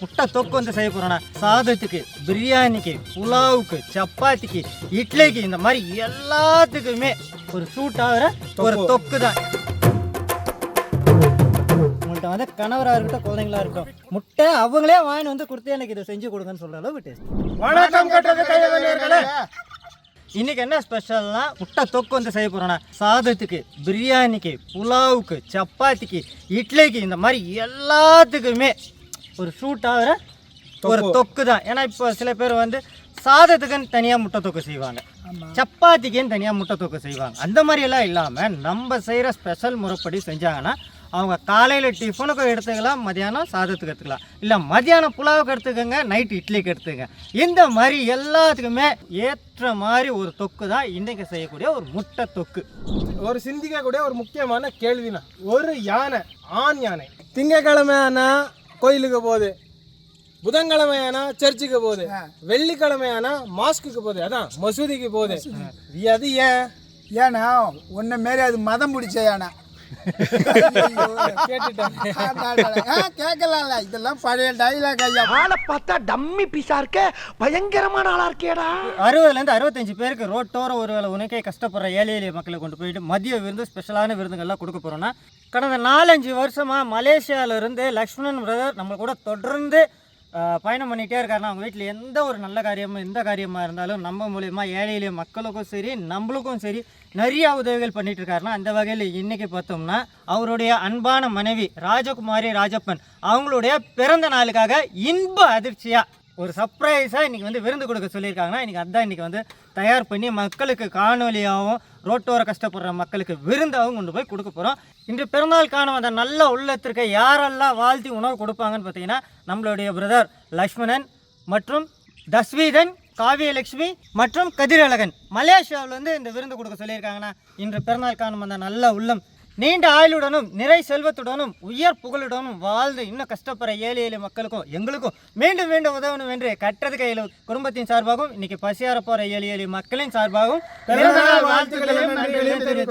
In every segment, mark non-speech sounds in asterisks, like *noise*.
முட்டை தொக்கு வந்து செய்ய போறோம்னா சாதத்துக்கு பிரியாணிக்கு புலாவுக்கு சப்பாத்திக்கு இட்லிக்கு இந்த மாதிரி எல்லாத்துக்குமே ஒரு சூட் ஆகிற ஒரு தொக்கு தான் உங்கள்கிட்ட வந்து கணவராக இருக்கட்டும் குழந்தைங்களா இருக்கட்டும் முட்டை அவங்களே வாங்கி வந்து கொடுத்து எனக்கு இதை செஞ்சு கொடுங்கன்னு சொல்ற அளவுக்கு டேஸ்ட் வணக்கம் இன்னைக்கு என்ன ஸ்பெஷல்னா முட்டை தொக்கு வந்து செய்ய போறோம்னா சாதத்துக்கு பிரியாணிக்கு புலாவுக்கு சப்பாத்திக்கு இட்லிக்கு இந்த மாதிரி எல்லாத்துக்குமே ஒரு ஆகிற ஒரு தொக்கு. தான் ஏன்னா இப்போ சில பேர் வந்து சாதத்துக்குன்னு தனியாக முட்டை தொக்கு செய்வாங்க. சப்பாத்திக்குன்னு தனியாக முட்டை தொக்கு செய்வாங்க. அந்த மாதிரி எல்லாம் இல்லாமல் நம்ம செய்கிற ஸ்பெஷல் முறைப்படி செஞ்சாங்கன்னா அவங்க காலையில் டிஃபனுக்கு எடுத்துக்கலாம் மதியானம் சாதத்துக்கு எடுத்துக்கலாம். இல்லை மதியானம் புலாவுக்கு எடுத்துக்கோங்க நைட் இட்லிக்கு எடுத்துக்கங்க. இந்த மாதிரி எல்லாத்துக்குமே ஏற்ற மாதிரி ஒரு தொக்கு தான் இன்றைக்கி செய்யக்கூடிய ஒரு முட்டை தொக்கு. ஒரு சிந்திக்க கூடிய ஒரு முக்கியமான கேள்வினா ஒரு யானை ஆண் யானை. திங்கக்கிழமை ஆனா கோயிலுக்கு போகுது. புதன்கிழமை ஆனா சர்ச்சுக்கு போகுது. வெள்ளிக்கிழமை ஆனா மாஸ்க்குக்கு போகுது. அதான் மசூதிக்கு போகுது. அது ஏன்? ஏன்னா உன்னை மாரி அது மதம் பிடிச்ச யானை. கேட்கலாம்ல. இதெல்லாம் பழைய டைலாக் ஐயா. ஆளை பார்த்தா டம்மி பீஸா இருக்க. பயங்கரமான ஆளா இருக்கேடா அறுபதுலேருந்து அறுபத்தஞ்சு பேருக்கு ரோட்டோர ஒரு வேளை உனக்கே கஷ்டப்படுற ஏழை எளிய மக்களை கொண்டு போயிட்டு மதிய விருந்து ஸ்பெஷலான விருந்துகள்லாம் கொடுக்க போகிறோன்னா கடந்த நாலஞ்சு வருஷமாக மலேசியாவிலேருந்து லக்ஷ்மணன் பிரதர் நம்ம கூட தொடர்ந்து பயணம் பண்ணிகிட்டே இருக்காருன்னா அவங்க வீட்டில் எந்த ஒரு நல்ல காரியமும் எந்த காரியமாக இருந்தாலும் நம்ம மூலயமா ஏழையிலே மக்களுக்கும் சரி நம்மளுக்கும் சரி நிறைய உதவிகள் பண்ணிட்டு இருக்காருன்னா அந்த வகையில் இன்றைக்கி பார்த்தோம்னா அவருடைய அன்பான மனைவி ராஜகுமாரி ராஜப்பன் அவங்களுடைய பிறந்த நாளுக்காக இன்ப அதிர்ச்சியாக ஒரு சர்ப்ரைஸாக இன்றைக்கி வந்து விருந்து கொடுக்க சொல்லியிருக்காங்கன்னா இன்றைக்கி அதான் இன்றைக்கி வந்து தயார் பண்ணி மக்களுக்கு காணொலியாகவும் ரோட்டோர கஷ்டப்படுற மக்களுக்கு விருந்தாகவும் கொண்டு போய் கொடுக்க போகிறோம் இன்று பிறந்தாள் காணும் அந்த நல்ல உள்ளத்திற்கு யாரெல்லாம் வாழ்த்தி உணவு கொடுப்பாங்கன்னு பார்த்தீங்கன்னா நம்மளுடைய பிரதர் லக்ஷ்மணன் மற்றும் தஸ்வீதன் காவியலட்சுமி மற்றும் கதிரழகன். மலேசியாவில் வந்து இந்த விருந்து கொடுக்க சொல்லியிருக்காங்கன்னா இன்று பிறந்தாள் காணும் அந்த நல்ல உள்ளம் நீண்ட ஆயுளுடனும் நிறை செல்வத்துடனும் உயர் புகழுடனும் வாழ்ந்து இன்னும் கஷ்டப்படுற ஏழை எளிய மக்களுக்கும் எங்களுக்கும் மீண்டும் மீண்டும் உதவணும் என்று கட்டது கையில் குடும்பத்தின் சார்பாகவும் இன்னைக்கு பசியார போற ஏழை எளிய மக்களின் சார்பாகவும்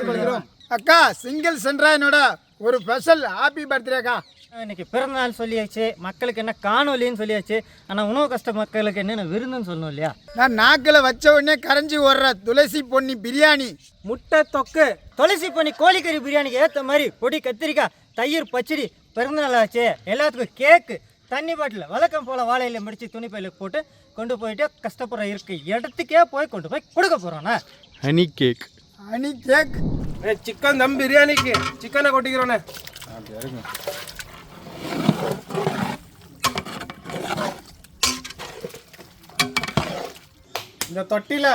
கொள்கிறோம். அக்கா சிங்கிள் சென்ட்ராயனோட ஒரு ஸ்பெஷல் ஹாப்பி பர்த்டேக்கா இன்னைக்கு பிறந்தநாள் சொல்லியாச்சு. மக்களுக்கு என்ன காணொலின்னு சொல்லியாச்சு. ஆனால் உணவு கஷ்ட மக்களுக்கு என்னென்ன விருந்துன்னு சொல்லணும் இல்லையா? நான் நாக்கில் வச்ச உடனே கரைஞ்சி ஓடுற துளசி பொன்னி பிரியாணி. முட்டை தொக்கு துளசி பண்ணி கோழிக்கறி பிரியாணிக்கு ஏற்ற மாதிரி பொடி கத்திரிக்காய் தயிர் பச்சடி பிறந்தநாள் ஆச்சு. எல்லாத்துக்கும் கேக்கு தண்ணி பாட்டில் வழக்கம் போல் வாழையில முடிச்சு துணி பையில போட்டு கொண்டு போயிட்டு கஷ்டப்படுற இருக்க இடத்துக்கே போய் கொண்டு போய் கொடுக்க போகிறோண்ணா honey cake honey cake chicken dum பிரியாணிக்கு சிக்கனை கொட்டிக்கிறோண்ணே இந்த தொட்டில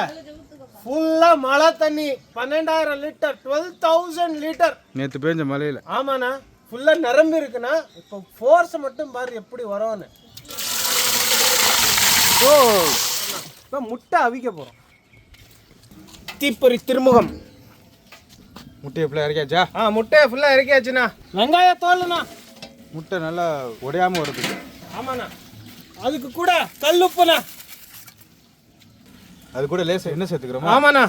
ஃபுல்லா மழை தண்ணி பன்னெண்டாயிரம் லிட்டர் டுவெல் தௌசண்ட் லிட்டர் நேற்று பேஞ்ச மலையில் ஆமாண்ணா ஃபுல்லா நிரம்பி இருக்குண்ணா. இப்போ ஃபோர்ஸ் மட்டும் பாரு எப்படி வரோன்னு ஓ இப்போ முட்டை அவிக்க போறோம். தீப்பொறி திருமுகம். முட்டையை ஃபுல்லாக இறக்கியாச்சா? ஆ முட்டையை ஃபுல்லாக இறக்கியாச்சுண்ணா. வெங்காய தோல்ண்ணா. முட்டை நல்லா உடையாமல் வருது. ஆமாண்ணா. அதுக்கு கூட கல்லுப்புண்ணா அது கூட லேசாக என்ன சேர்த்துக்கிறோமா? ஆமாண்ணா.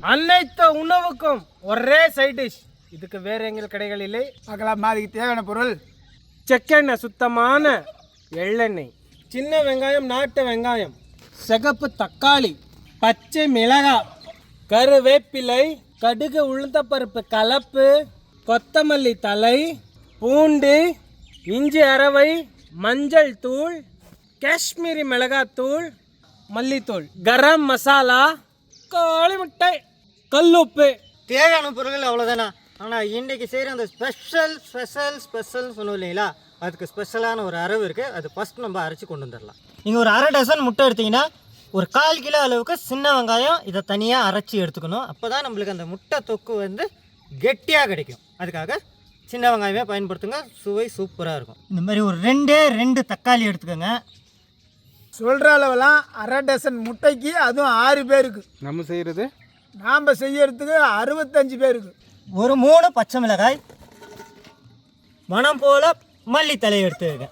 அனைத்து உணவுக்கும் ஒரே சைட் டிஷ் இதுக்கு வேற எங்கள் கடைகள் இல்லை. பார்க்கலாமா அதுக்கு தேவையான பொருள். செக்கெண்ணெய் சுத்தமான எள்ளெண்ணெய். சின்ன வெங்காயம் நாட்டு வெங்காயம். சிகப்பு தக்காளி பச்சை மிளகாய் கருவேப்பிலை கடுகு உளுந்தப்பருப்பு கலப்பு கொத்தமல்லி தலை பூண்டு இஞ்சி அரவை மஞ்சள் தூள் காஷ்மீரி மிளகாத்தூள் மல்லித்தூள் கரம் மசாலா கோழி முட்டை கல்லுப்பு. தேவையான பொருட்கள் அவ்வளோதானா ஆனால் இன்றைக்கி செய்கிற அந்த ஸ்பெஷல் ஸ்பெஷல் ஸ்பெஷல் சொன்னோம் இல்லைங்களா? அதுக்கு ஸ்பெஷலான ஒரு அரவு இருக்குது அது ஃபஸ்ட் நம்ம அரைச்சி கொண்டு வந்துடலாம். நீங்கள் ஒரு அரை டசன் முட்டை எடுத்தீங்கன்னா ஒரு கால் கிலோ அளவுக்கு சின்ன வெங்காயம் இதை தனியாக அரைச்சி எடுத்துக்கணும். அப்போ தான் நம்மளுக்கு அந்த முட்டை தொக்கு வந்து கெட்டியாக கிடைக்கும். அதுக்காக சின்ன வெங்காயமே பயன்படுத்துங்க. சுவை சூப்பராக இருக்கும். இந்த மாதிரி ஒரு ரெண்டே ரெண்டு தக்காளி எடுத்துக்கோங்க. சொல்கிற அளவெல்லாம் அரை டசன் முட்டைக்கு அதுவும் ஆறு பேருக்கு. நம்ம செய்கிறது நாம் செய்யறதுக்கு அறுபத்தஞ்சு பேருக்கு. ஒரு மூணு பச்சை மிளகாய் மனம் போல் மல்லித்தலை எடுத்துக்கங்க.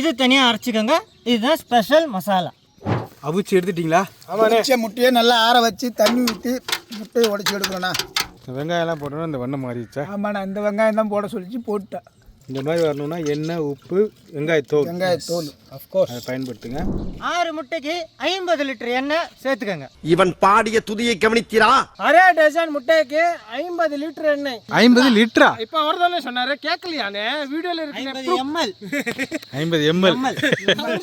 இது தனியாக அரைச்சிக்கோங்க. இதுதான் ஸ்பெஷல் மசாலா. அவிச்சு எடுத்துட்டிங்களா? அவிச்ச முட்டையை நல்லா ஆற வச்சு தண்ணி ஊற்றி முட்டையை உடச்சி எடுக்கணும்ண்ணா. இந்த வெங்காயம்லாம் போட்டோன்னா இந்த வண்ணம் மாறிடுச்சா? ஆமாண்ணா இந்த வெங்காயம் தான் போட சொல்லிச்சு போட்டேன் இந்த மாதிரி வரணும்னா எண்ணெய் உப்பு வெங்காயத்தோல். வெங்காயத்தோல் அஃப்கோர்ஸ் அதை பயன்படுத்துங்க. ஆறு முட்டைக்கு ஐம்பது லிட்டர் எண்ணெய் சேர்த்துக்கோங்க. இவன் பாடிய துதியை கவனித்தீரா? அரை டஜன் முட்டைக்கு ஐம்பது லிட்டர் எண்ணெய். ஐம்பது லிட்டரா? இப்போ அவர் தானே சொன்னாரு கேட்கலையானே வீடியோல ஐம்பது இருக்கு எம்எல் ஐம்பது எம்எல்.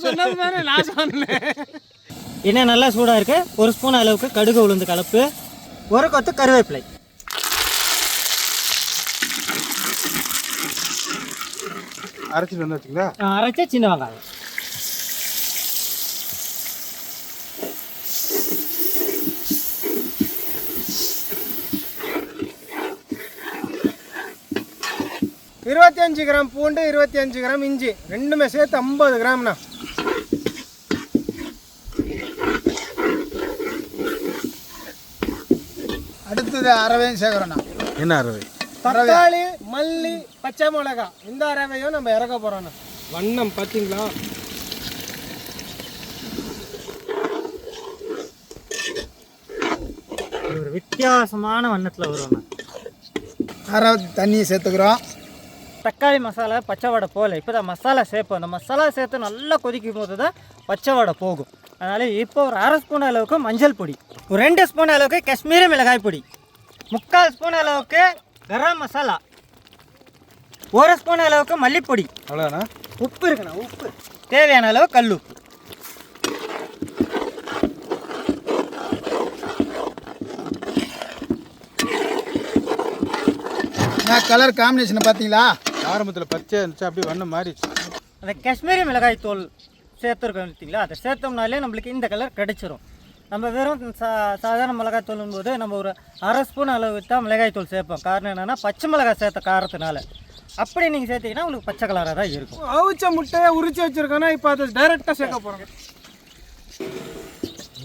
சொன்னது தானே நான் சொன்னேன். எண்ணெய் நல்லா சூடாக இருக்கு ஒரு ஸ்பூன் அளவுக்கு கடுகு உளுந்து கலப்பு. ஒரு கொத்து கருவேப்பிலை. அரைச்சிட்டு வந்தாச்சுங்களா? அரைச்ச சின்ன வெங்காயம். இருபத்தி அஞ்சு கிராம் பூண்டு இருபத்தி அஞ்சு கிராம் இஞ்சி. ரெண்டுமே சேர்த்து ஐம்பது கிராம்ண்ணா. அடுத்தது அரவையும் சேர்க்குறோண்ணா என்ன அறவை? தக்காளி மல்லி பச்சை மிளகாய் இந்த அரவையும் நம்ம இறக்க போறோம்ண்ணா வண்ணம் பார்த்தீங்களா ஒரு வித்தியாசமான வண்ணத்தில் வரும்ண்ணா அரை தண்ணியை சேர்த்துக்கிறோம். தக்காளி மசாலா பச்சை வடை போகல இப்போ தான் மசாலா சேர்ப்போம். அந்த மசாலா சேர்த்து நல்லா கொதிக்கும் போது தான் பச்சை வடை போகும். அதனால் இப்போ ஒரு அரை ஸ்பூன் அளவுக்கு மஞ்சள் பொடி. ஒரு ரெண்டு ஸ்பூன் அளவுக்கு காஷ்மீரி மிளகாய் பொடி. முக்கால் ஸ்பூன் அளவுக்கு கரம் மசாலா. ஒரு ஸ்பூன் அளவுக்கு மல்லிப்பொடி. அவ்வளோதானா உப்பு இருக்குண்ணா உப்பு. தேவையான அளவு கல் உப்பு. நான் கலர் காம்பினேஷனை பார்த்தீங்களா ஆரம்பத்தில் பச்சை இருந்துச்சு அப்படியே வண்ணம் மாறிடுச்சு. அந்த காஷ்மீரி மிளகாய் தூள் சேர்த்துருக்கோம் பார்த்தீங்களா? அதை சேர்த்தோம்னாலே நம்மளுக்கு இந்த கலர் கிடைச்சிரும். நம்ம வெறும் சா சாதாரண மிளகாய் தூளும் போது நம்ம ஒரு அரை ஸ்பூன் அளவு தான் மிளகாய் தூள் சேர்ப்போம். காரணம் என்னென்னா பச்சை மிளகாய் சேர்த்த காரத்தினால அப்படி நீங்கள் சேர்த்தீங்கன்னா உங்களுக்கு பச்சை கலராக தான் இருக்கும். அவிச்ச முட்டையை உரிச்சு வச்சிருக்கோன்னா இப்போ அதை டைரெக்டாக சேர்க்க போகிறோம்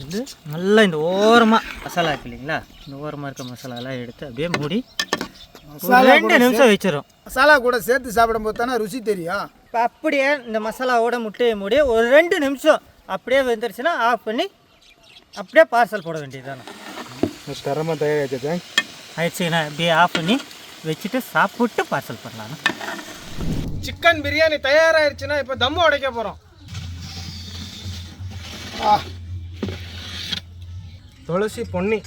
இது நல்லா இந்த ஓரமாக மசாலா இருக்கு இல்லைங்களா? இந்த ஓரமாக இருக்க மசாலாலாம் எடுத்து அப்படியே மூடி ரெண்டு நிமிஷம் வச்சிடும் மசாலா கூட சேர்த்து சாப்பிடும்போது தானே ருசி தெரியும். இப்போ அப்படியே இந்த மசாலாவோட முட்டையை மூடி ஒரு ரெண்டு நிமிஷம் அப்படியே வெந்துருச்சுன்னா ஆஃப் பண்ணி அப்படியே பார்சல் போட வேண்டியதுதானே. தரமாக தயாராகிடுச்சு ஆயிடுச்சுங்கண்ணா அப்படியே ஆஃப் பண்ணி வச்சுட்டு சாப்பிட்டு பார்சல் பண்ணலாம்ண்ணா சிக்கன் பிரியாணி தயாராயிருச்சுன்னா இப்போ தம்மு உடைக்க போகிறோம் துளசி பொன்னி.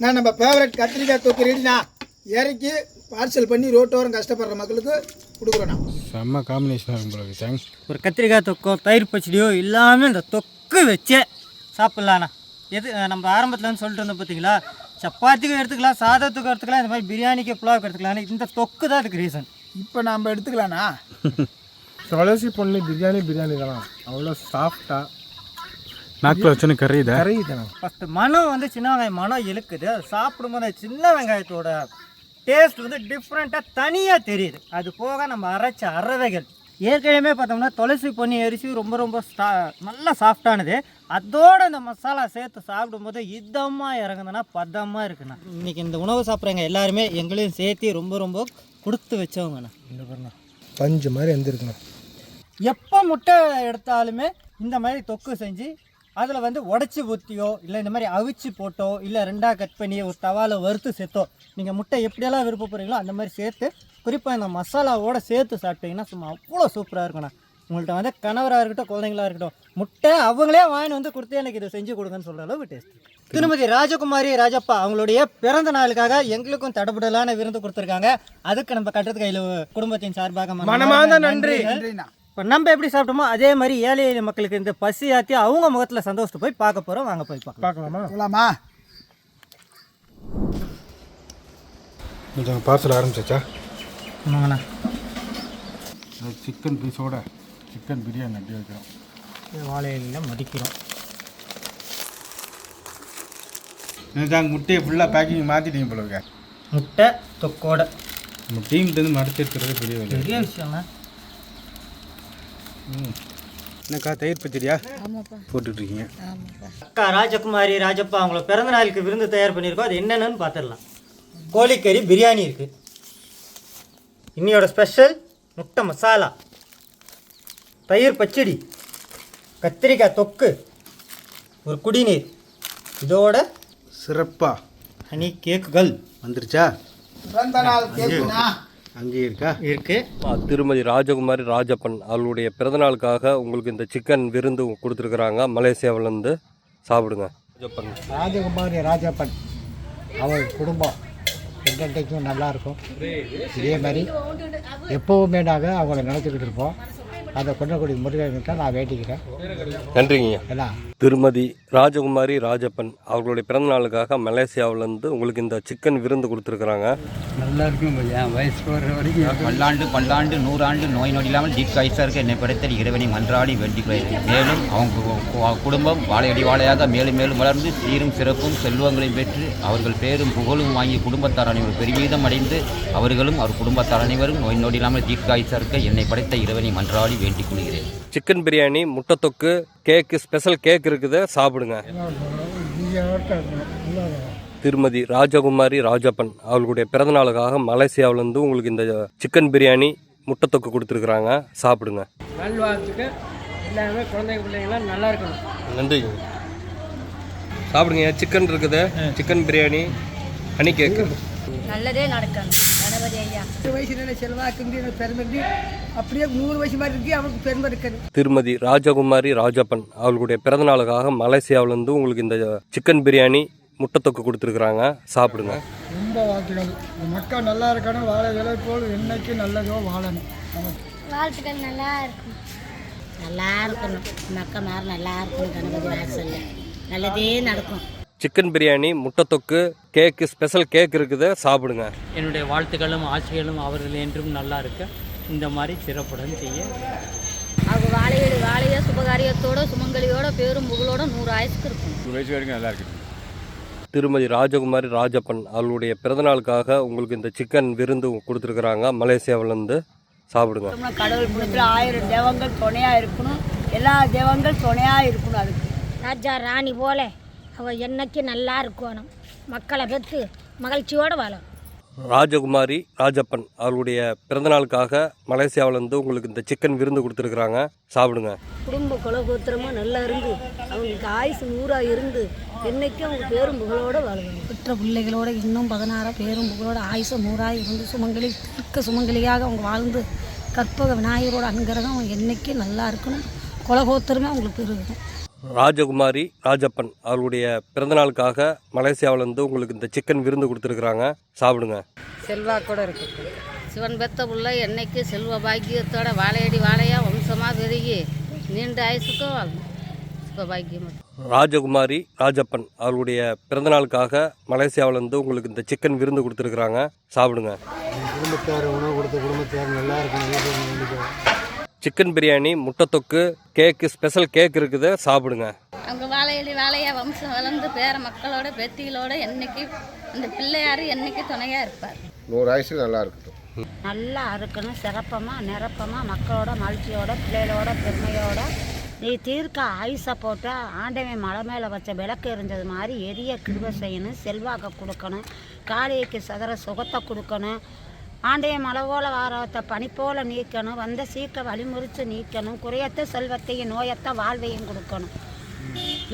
நான் நம்ம ஃபேவரட் கத்திரிக்காய் தொக்கு ரெடிண்ணா இறக்கி பார்சல் பண்ணி ரோட்டோரம் கஷ்டப்படுற மக்களுக்கு கொடுக்குறோண்ணா செம்ம காம்பினேஷனாக இருக்கும் போல தேங்க்ஸ் ஒரு கத்திரிக்காய் தொக்கோ தயிர் பச்சடியோ இல்லாமல் இந்த தொக்கு வச்சே சாப்பிட்லாண்ணா. எது நம்ம ஆரம்பத்தில் வந்து சொல்லிட்டு இருந்தோம் பார்த்தீங்களா சப்பாத்திக்கும் எடுத்துக்கலாம் சாதத்துக்கும் எடுத்துக்கலாம் இந்த மாதிரி பிரியாணிக்கு புலாவுக்கு எடுத்துக்கலாம் இந்த தொக்கு தான் அதுக்கு ரீசன் இப்போ நாம் எடுத்துக்கலாண்ணா *laughs* துளசி பொன்னி பிரியாணி பிரியாணி தானா? அவ்வளோ சாஃப்டாக நாக்கில் வச்சோன்னு கரையுதா கறி தானே ஃபஸ்ட்டு மனம் வந்து சின்ன வெங்காயம் மனம் இழுக்குது. அது சாப்பிடும்போது சின்ன வெங்காயத்தோட டேஸ்ட் வந்து டிஃப்ரெண்ட்டாக தனியாக தெரியுது. அது போக நம்ம அரைச்ச அரவைகள் ஏற்கனவே பார்த்தோம்னா துளசி பொன்னி அரிசி ரொம்ப ரொம்ப ஸ்டா நல்லா சாஃப்டானது அதோட இந்த மசாலா சேர்த்து சாப்பிடும்போது இதமாக இறங்குதுன்னா பதமாக இருக்குண்ணா. இன்றைக்கி இந்த உணவு சாப்பிட்றவங்க எல்லாருமே எங்களையும் சேர்த்து ரொம்ப ரொம்ப கொடுத்து வச்சவங்கண்ணா. இந்த பாருண்ணா பஞ்சு மாதிரி எந்திருக்கணும் எப்போ முட்டை எடுத்தாலுமே இந்த மாதிரி தொக்கு செஞ்சு அதில் வந்து உடச்சி ஊற்றியோ இல்லை இந்த மாதிரி அவிச்சு போட்டோ இல்லை ரெண்டாக கட் பண்ணி ஒரு தவால வறுத்து சேர்த்தோ நீங்கள் முட்டை எப்படியெல்லாம் விருப்பப்படுறீங்களோ அந்த மாதிரி சேர்த்து குறிப்பாக இந்த மசாலாவோட சேர்த்து சாப்பிட்டீங்கன்னா சும்மா அவ்வளோ சூப்பராக இருக்குண்ணா உங்கள்கிட்ட வந்து கணவராக இருக்கட்டும் குழந்தைங்களா இருக்கட்டும் முட்டை அவங்களே வாங்கிட்டு வந்து கொடுத்து எனக்கு இதை செஞ்சு கொடுங்கன்னு சொல்கிற அளவுக்கு டேஸ்ட் திருமதி ராஜகுமாரி ராஜப்பா அவங்களுடைய பிறந்த நாளுக்காக எங்களுக்கும் தடபுடலான விருந்து கொடுத்துருக்காங்க. அதுக்கு நம்ம கட்டத்து கையில் குடும்பத்தின் சார்பாக மனமார்ந்த நன்றி. நன்றிண்ணா. இப்போ நம்ம எப்படி சாப்பிட்டோமோ அதே மாதிரி ஏழை எளிய மக்களுக்கு இந்த பசி ஆற்றி அவங்க முகத்தில் சந்தோஷத்தை போய் பார்க்க போகிறோம் வாங்க போய் பார்க்கலாம். பார்க்கலாமா? போகலாமா கொஞ்சம் பார்சல் ஆரம்பிச்சாச்சா? ஆமாங்கண்ணா. சிக்கன் பீஸோட சிக்கன் பிரியாணி அப்படி வைக்கிறோம். வாழை இலையில் மதிக்கிறோம் நாங்கள் முட்டையை ஃபுல்லாக பேக்கிங் மாற்றிட்டீங்க போல முட்டை தொக்கோட. நம்ம டீம்லேருந்து மடிச்சு எடுத்துறது பெரிய பெரிய விஷயம்ண்ணா. என்னக்கா தயிர் பச்சடியா? போட்டுட்ருக்கீங்க அக்கா ராஜகுமாரி ராஜப்பா அவங்கள பிறந்த நாளுக்கு விருந்து தயார் பண்ணியிருக்கோம். அது என்னென்னு பார்த்துடலாம். கோழிக்கறி பிரியாணி இருக்குது இன்னையோட ஸ்பெஷல் முட்டை மசாலா. தயிர் பச்சடி. கத்திரிக்காய் தொக்கு. ஒரு குடிநீர். இதோட சிறப்பா. ஹனி கேக்குகள் வந்துருச்சா? பிறந்த நாள் கேக்குண்ணா. அங்கேயே இருக்கா? இருக்கு. திருமதி ராஜகுமாரி ராஜப்பன் அவர்களுடைய பிறந்தநாளுக்காக உங்களுக்கு இந்த சிக்கன் விருந்து கொடுத்துருக்குறாங்க. மலேசியாவிலேருந்து சாப்பிடுங்க. ராஜப்பன். ராஜகுமாரி ராஜப்பன். அவர் குடும்பம் என்றைக்கும் நல்லா இருக்கும். இதே மாதிரி எப்போவுமே நாங்கள் அவங்கள நினச்சிக்கிட்டு இருப்போம். அதை கொண்டக்கூடிய முருகன்கிட்ட நான் வேண்டிக்கிறேன். நன்றிங்க ஏன்னா திருமதி ராஜகுமாரி ராஜப்பன் அவர்களுடைய பிறந்தநாளுக்காக மலேசியாவிலேருந்து உங்களுக்கு இந்த சிக்கன் விருந்து கொடுத்துருக்குறாங்க. பல்லாண்டு பல்லாண்டு நூறாண்டு நோய் நொடி இல்லாமல் தீர்க்காயுசாக இருக்க என்னை படைத்த இறைவனை மன்றாடி வேண்டிக் கொள்கிறேன் மேலும் அவங்க குடும்பம் வாழையடி வாழையாக மேலும் மேலும் வளர்ந்து சீரும் சிறப்பும் செல்வங்களையும் பெற்று அவர்கள் பேரும் புகழும் வாங்கி குடும்பத்தார் அனைவரும் பெருமிதம் அடைந்து அவர்களும் அவர் குடும்பத்தார் அனைவரும் நோய் நொடி இல்லாமல் தீர்க்காயுசாக இருக்க என்னை படைத்த இறைவனை மன்றாடி வேண்டிக் கொள்கிறேன் சிக்கன் பிரியாணி முட்டை தொக்கு கேக்கு ஸ்பெஷல் கேக் இருக்குது சாப்பிடுங்க. திருமதி ராஜகுமாரி ராஜப்பன் அவர்களுடைய பிறந்தநாளுக்காக மலேசியாவிலேருந்து உங்களுக்கு இந்த சிக்கன் பிரியாணி முட்டை தொக்கு கொடுத்துருக்குறாங்க. சாப்பிடுங்க. நல்வாழ்த்துக்கு எல்லாருமே குழந்தைங்க பிள்ளைங்களாம் நல்லா இருக்கணும். நன்றிங்க சாப்பிடுங்க. சிக்கன் இருக்குது. Chicken biryani honey cake. நல்லதே நடக்கணும் கணபதி ஐயா. வயசுல செல்வாக்கு பெருமை அப்படியே நூறு வயசு மாதிரி இருக்கு அவனுக்கு பெருமை இருக்குது. திருமதி ராஜகுமாரி ராஜப்பன் அவர்களுடைய பிறந்தநாளுக்காக மலேசியாவிலேருந்து உங்களுக்கு இந்த சிக்கன் பிரியாணி முட்டை தொக்கு கொடுத்துருக்குறாங்க. சாப்பிடுங்க. ரொம்ப வாழ்த்துக்கள் மக்கள் நல்லா இருக்கணும் வாழ விலை போல் என்னைக்கு நல்லதோ வாழணும். வாழ்த்துக்கள் நல்லா இருக்கும். நல்லா இருக்கணும். மக்கள் மாதிரி நல்லா இருக்கணும் கணபதி வாசல்ல நல்லதே நடக்கும். சிக்கன் பிரியாணி முட்டை தொக்கு கேக்கு ஸ்பெஷல் கேக் இருக்குது சாப்பிடுங்க. என்னுடைய வாழ்த்துக்களும் ஆசைகளும் அவர்கள் என்றும் நல்லா இருக்க. இந்த மாதிரி சிறப்புடன் செய்ய. அவங்க வாழையடி வாழைய சுபகாரியத்தோட சுமங்கலியோட பேரும் புகழோட நூறு ஆயுசுக்கு இருக்கும். திருமதி ராஜகுமாரி ராஜப்பன் அவர்களுடைய பிறந்தநாளுக்காக உங்களுக்கு இந்த சிக்கன் விருந்து கொடுத்துருக்குறாங்க. மலேசியாவிலேருந்து சாப்பிடுங்க. கடவுள் புறத்தில் ஆயிரம் தேவங்கள் துணையா இருக்கணும். எல்லா தேவங்கள் துணையா இருக்கணும் அதுக்கு. ராஜா ராணி போல. அவ என்னைக்கு நல்லா இருக்கணும் மக்களை பெற்று மகிழ்ச்சியோட வாழும். ராஜகுமாரி ராஜப்பன் அவர்களுடைய பிறந்தநாளுக்காக மலேசியாவிலேருந்து உங்களுக்கு இந்த சிக்கன் விருந்து கொடுத்துருக்குறாங்க. சாப்பிடுங்க. குடும்ப குலகோத்திரமா நல்லா இருந்து அவங்களுக்கு ஆயுசு நூறா இருந்து என்னைக்கும் அவங்க பேரும் புகழோட வாழுவாங்க. பெற்ற பிள்ளைகளோட இன்னும் பதினாறு பேரும் புகழோட ஆயுச நூறாக இருந்து சுமங்கலி மிக்க சுமங்கலியாக அவங்க வாழ்ந்து கற்பக விநாயகரோட அனுகிரகம் என்னைக்கு நல்லா இருக்கணும் குலகோத்திரமே அவங்களுக்கு பெருகணும் ராஜகுமாரி ராஜப்பன் அவர்களுடைய பிறந்தநாளுக்காக மலேசியாவிலேருந்து உங்களுக்கு இந்த சிக்கன் விருந்து கொடுத்துருக்குறாங்க. சாப்பிடுங்க. செல்வாக்கோட இருக்கு. சிவன் பெத்த புள்ள என்னைக்கு செல்வ பாக்கியத்தோட வாழையடி வாழையா வம்சமாக பெருகி நீண்ட ஆயுசுக்கும் வாழணும் சிவ பாக்கியம். ராஜகுமாரி ராஜப்பன் அவர்களுடைய பிறந்தநாளுக்காக மலேசியாவிலேருந்து உங்களுக்கு இந்த சிக்கன் விருந்து கொடுத்துருக்குறாங்க. சாப்பிடுங்க. குடும்பத்தார் உணவு கொடுத்த குடும்பத்தார் நல்லா இருக்கணும். சிக்கன் பிரியாணி முட்டை தொக்கு கேக்கு ஸ்பெஷல் கேக் இருக்குது சாப்பிடுங்க. அவங்க வாழையடி வாழையா வம்சம் வளர்ந்து பேர மக்களோட பேத்திகளோட என்னைக்கு அந்த பிள்ளையாரு என்னைக்கு துணையா இருப்பார்? நூறு ஆயுசு நல்லா இருக்கட்டும். நல்லா இருக்கணும் சிறப்பமாக நிரப்பமாக மக்களோட மகிழ்ச்சியோட பிள்ளைகளோட பெருமையோட. நீ தீர்க்க ஆயுசை போட்டு ஆண்டவன் மலை மேலே வச்ச விளக்கு எரிஞ்சது மாதிரி எரிய கிருப செய்யணும் செல்வாக்கை கொடுக்கணும் காளிக்கு சதற சுகத்தை கொடுக்கணும். ஆண்டைய மலை போல வாரத்தை பனி போல நீக்கணும். வந்த சீக்க வழிமுறித்து நீக்கணும். குறையத்த செல்வத்தையும் நோயத்த வாழ்வையும் கொடுக்கணும்.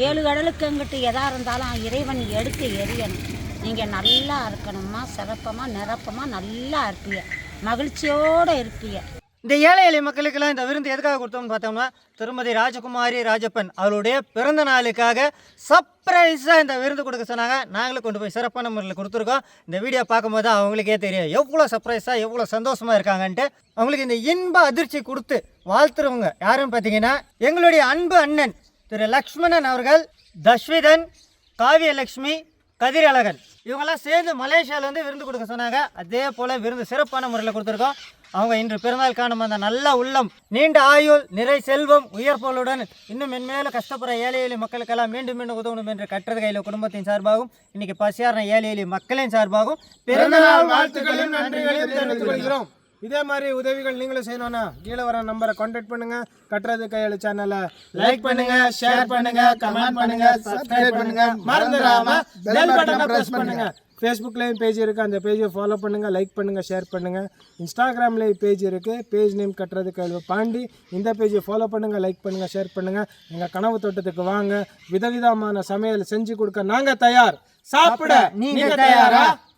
ஏழு கடலுக்கு எங்கிட்டு எதா இருந்தாலும் இறைவன் எடுத்து எரியணும். நீங்கள் நல்லா இருக்கணுமா சிறப்பமாக நிரப்பமாக நல்லா இருப்பீங்க மகிழ்ச்சியோடு இருப்பீங்க இந்த ஏழை எளிய மக்களுக்கெல்லாம் இந்த விருந்து எதுக்காக கொடுத்தோம்னு பார்த்தோம்னா திருமதி ராஜகுமாரி ராஜப்பன் அவளுடைய பிறந்த நாளுக்காக சர்ப்ரைஸாக இந்த விருந்து கொடுக்க சொன்னாங்க. நாங்களும் கொண்டு போய் சிறப்பான முறையில் கொடுத்துருக்கோம். இந்த வீடியோ பார்க்கும்போது அவங்களுக்கே தெரியும். எவ்வளோ சர்ப்ரைஸாக எவ்வளோ சந்தோஷமாக இருக்காங்கன்ட்டு. அவங்களுக்கு இந்த இன்ப அதிர்ச்சி கொடுத்து வாழ்த்துறவங்க யாருன்னு பார்த்தீங்கன்னா எங்களுடைய அன்பு அண்ணன் திரு லக்ஷ்மணன் அவர்கள் தஸ்விதன் காவியலட்சுமி கதிரழகன். இவங்கெல்லாம் சேர்ந்து மலேசியாவிலேருந்து விருந்து கொடுக்க சொன்னாங்க. அதே போல் விருந்து சிறப்பான முறையில் கொடுத்துருக்கோம். அவங்க இன்று பிறந்தால் காணும் அந்த நல்ல உள்ளம் நீண்ட ஆயுள் நிறை செல்வம் உயர்பொருளுடன் இன்னும் மென்மேலும் கஷ்டப்படுற ஏழை எளிய மக்களுக்கெல்லாம் மீண்டும் மீண்டும் உதவணும் என்று கட்டுறது கையில் குடும்பத்தின் சார்பாகவும் இன்னைக்கு பசியாரண ஏழை எளிய மக்களின் சார்பாகவும் பிறந்தநாள் வாழ்த்துக்களையும் நன்றிகளையும் தெரிவித்துக் கொள்கிறோம். இதே மாதிரி உதவிகள் நீங்களும் செய்யணும்னா கீழே வர நம்பரை கான்டாக்ட் பண்ணுங்க. கட்டுறது கையெழு சேனலை லைக் பண்ணுங்க ஷேர் பண்ணுங்க கமெண்ட் பண்ணுங்க சப்ஸ்கிரைப் பண்ணுங்க. மறந்துடாம பெல் பட்டனை பிரஸ் பண்ணுங்க. ஃபேஸ்புக்லேயும் பேஜ் இருக்குது அந்த பேஜை ஃபாலோ பண்ணுங்கள் லைக் பண்ணுங்கள் ஷேர் பண்ணுங்கள் இன்ஸ்டாகிராம்லேயும் பேஜ் இருக்குது பேஜ் நேம் கட்டுறது கையில் பாண்டி. இந்த பேஜை ஃபாலோ பண்ணுங்கள் லைக் பண்ணுங்கள் ஷேர் பண்ணுங்கள் எங்கள் கனவு தோட்டத்துக்கு வாங்க. விதவிதமான சமையல் செஞ்சு கொடுக்க நாங்கள் தயார். சாப்பிட நீங்க தயாரா?